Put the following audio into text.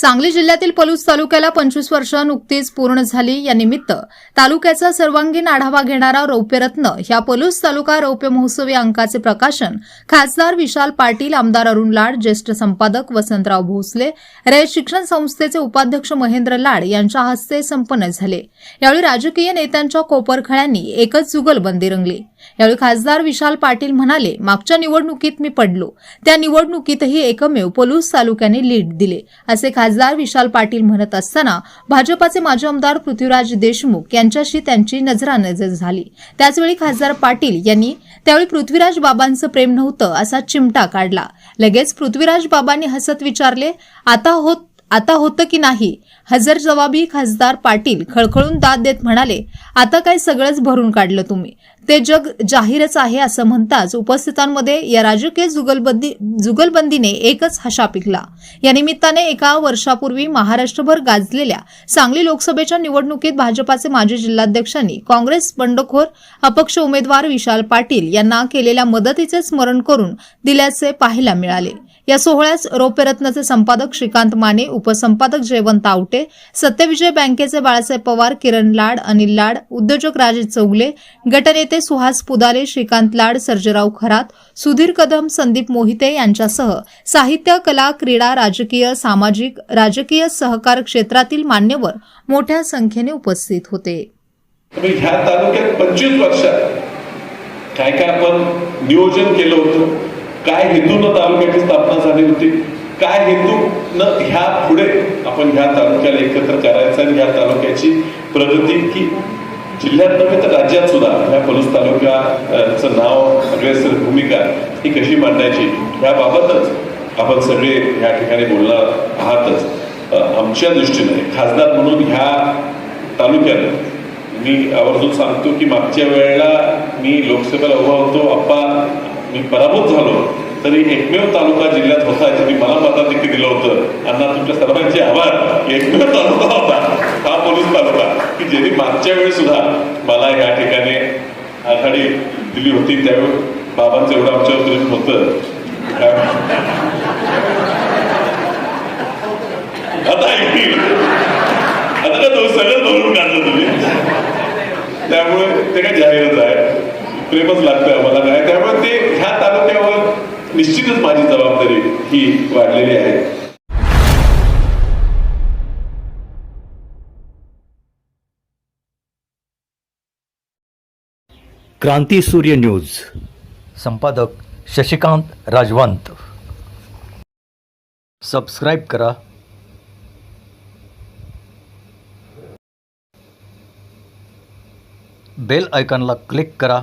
सांगली जिल्ह्यातील पलूस तालुक्याला पंचवीस वर्ष नुकतीच पूर्ण झाली. या निमित्त तालुक्याचा सर्वांगीण आढावा घेणारा रौप्यरत्न ह्या पलूस तालुका रौप्य महोत्सवी अंकाचे प्रकाशन खासदार विशाल पाटील आमदार अरुण लाड ज्येष्ठ संपादक वसंतराव भोसले रयत शिक्षण संस्थेचे उपाध्यक्ष महेंद्र लाड यांच्या हस्ते संपन्न झाले. यावेळी राजकीय नेत्यांच्या कोपरखळ्यांनी एकच जुगलबंदी रंगली. यावेळी खासदार विशाल पाटील म्हणाले मागच्या निवडणुकीत मी पडलो. त्या निवडणुकीतही एकमेव पलूस तालुक्याने लीड दिले असे खासदार विशाल पाटील म्हणत असताना भाजपाचे माजी आमदार पृथ्वीराज देशमुख यांच्याशी त्यांची नजरानजर झाली. त्याचवेळी खासदार पाटील यांनी त्यावेळी पृथ्वीराज बाबांचं प्रेम नव्हतं असा चिमटा काढला. लगेच पृथ्वीराज बाबांनी हसत विचारले आता होत आता होतं की नाही? हजर जवाबी खासदार पाटील खळखळून दाद देत म्हणाले आता काय सगळंच भरून काढलं तुम्ही. ते जग जाहीरच आहे असं म्हणताच उपस्थितांमध्ये या राजकीय जुगलबंदी जुगलबंदीने एकच हशा पिकला. या निमित्ताने एका वर्षापूर्वी महाराष्ट्रभर गाजलेल्या सांगली लोकसभेच्या निवडणुकीत भाजपाचे माजी जिल्हाध्यक्षांनी काँग्रेस बंडखोर अपक्ष उमेदवार विशाल पाटील यांना केलेल्या मदतीचे स्मरण करून दिल्याचे पाहायला मिळाले. या सोहळ्यास रौप्यरत्नचे संपादक श्रीकांत माने उपसंपादक जयवंत आवटे सत्यविजय बँकेचे बाळासाहेब पवार किरण लाड अनिल लाड उद्योजक राजेश चौगले गटनेते सुहास पुदाले श्रीकांत लाड सर्जेराव खरात सुधीर कदम संदीप मोहिते यांच्यासह साहित्य कला क्रीडा राजकीय सामाजिक राजकीय सहकार क्षेत्रातील मान्यवर मोठ्या संख्येने उपस्थित होते. ह्या तालुक्यात पंचवीस वर्षात काय काय आपण नियोजन केलं होतं? काय हेतून तालुक्याची स्थापना झाली होती? काय हेतून ह्या पुढे आपण ह्या तालुक्याला एकत्र करायचं आणि ह्या तालुक्याची प्रगती? की जिल्ह्यात नव्हे तर राज्यात सुद्धा ह्या पलूस तालुक्याचं नाव अग्रेसर भूमिका ही कशी मांडायची? याबाबतच आपण सगळे ह्या ठिकाणी बोलणार आहातच. आमच्या दृष्टीने खासदार म्हणून ह्या तालुक्यानं मी आवर्जून सांगतो की मागच्या वेळेला मी लोकसभेला उभा होतो. आप्पा मी पराभूत झालो. तरी एकमेव तालुका जिल्ह्यात होता ज्यांनी मला मताधिक्य दिलं होतं. अण्णा तुमच्या सर्वांचे आभार. एकमेव तालुका होता. हा पोलीस तालुका. की ज्यांनी मागच्या वेळी सुद्धा मला या ठिकाणी आघाडी दिली होती. त्यावेळी बाबांचं एवढं आमच्यावर प्रेम होतं. आता ऐकतील आता का सगळं भरून काढलं तुम्ही? त्यामुळे ते काय जाहीरच आहे. प्रेमच लागतं आम्हाला. काय त्यामुळे ते ह्या तालुक्यावर निश्चितच माझी जबाबदारी ही वाढलेली आहे. क्रांती सूर्य न्यूज. संपादक शशिकांत राजवंत. सबस्क्राईब करा. बेल आयकॉनला क्लिक करा.